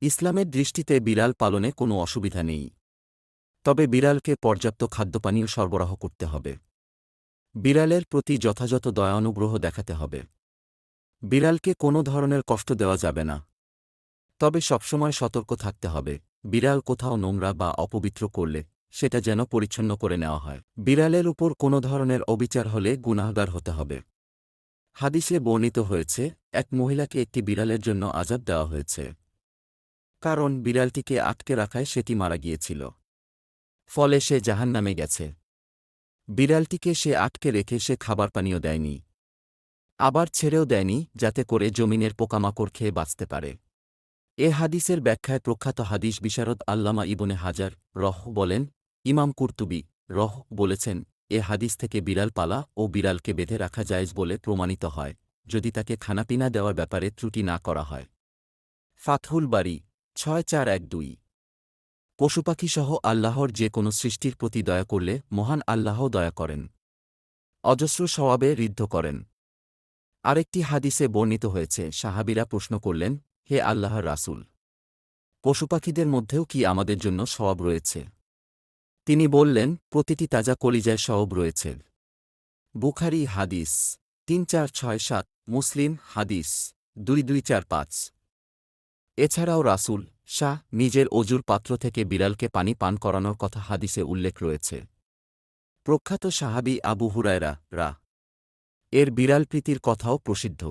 ইসলামের দৃষ্টিতে বিড়াল পালনে কোনো অসুবিধা নেই। তবে বিড়ালকে পর্যাপ্ত খাদ্যপানীয় সরবরাহ করতে হবে। বিড়ালের প্রতি যথাযথ দয়ানুগ্রহ দেখাতে হবে। বিড়ালকে কোনো ধরনের কষ্ট দেওয়া যাবে না। তবে সবসময় সতর্ক থাকতে হবে। বিড়াল কোথাও নোংরা বা অপবিত্র করলে সেটা যেন পরিচ্ছন্ন করে নেওয়া হয়। বিড়ালের উপর কোনো ধরনের অবিচার হলে গুনাহগার হতে হবে। হাদিসে বর্ণিত হয়েছে, এক মহিলাকে একটি বিড়ালের জন্য আজাব দেওয়া হয়েছে। কারণ বিড়ালটিকে আটকে রাখায় সেটি মারা গিয়েছিল। ফলে সে জাহান নামে গেছে। বিড়ালটিকে সে আটকে রেখে সে খাবার পানীয় দেয়নি। আবার ছেড়েও দেয়নি যাতে করে জমিনের পোকামাকড় খেয়ে বাঁচতে পারে। এ হাদিসের ব্যাখ্যায় প্রখ্যাত হাদিস বিশারদ আল্লামা ইবনে হাজার রহ বলেন, ইমাম কুর্তুবি রহ বলেছেন, এ হাদিস থেকে বিড়াল পালা ও বিড়ালকে বেঁধে রাখা জায়েজ বলে প্রমাণিত হয়, যদি তাকে খানাপিনা দেওয়ার ব্যাপারে ত্রুটি না করা হয়। ফাথুল বাড়ি ছয় চার এক দুই। পশুপাখিসহ আল্লাহর যে কোনো সৃষ্টির প্রতি দয়া করলে মহান আল্লাহ দয়া করেন। অজস্র স্বভাবে ঋদ্ধ করেন। আরেকটি হাদিসে বর্ণিত হয়েছে, সাহাবিরা প্রশ্ন করলেন, হে আল্লাহর রাসূল, পশুপাখিদের মধ্যেও কি আমাদের জন্য স্বভাব রয়েছে? তিনি বললেন, প্রতিটি তাজা কলিজায় স্বভাব রয়েছে। বুখারি হাদিস, তিন চার ছয় সাত, মুসলিম হাদিস, দুই দুই চার পাঁচ। এছাড়াও রাসুল শাহ নিজের অজুর পাত্র থেকে বিড়ালকে পানি পান করানোর কথা হাদিসে উল্লেখ রয়েছে। প্রখ্যাত সাহাবি আবু হুরায়রা রা। এর বিড়াল প্রীতির কথাও প্রসিদ্ধ।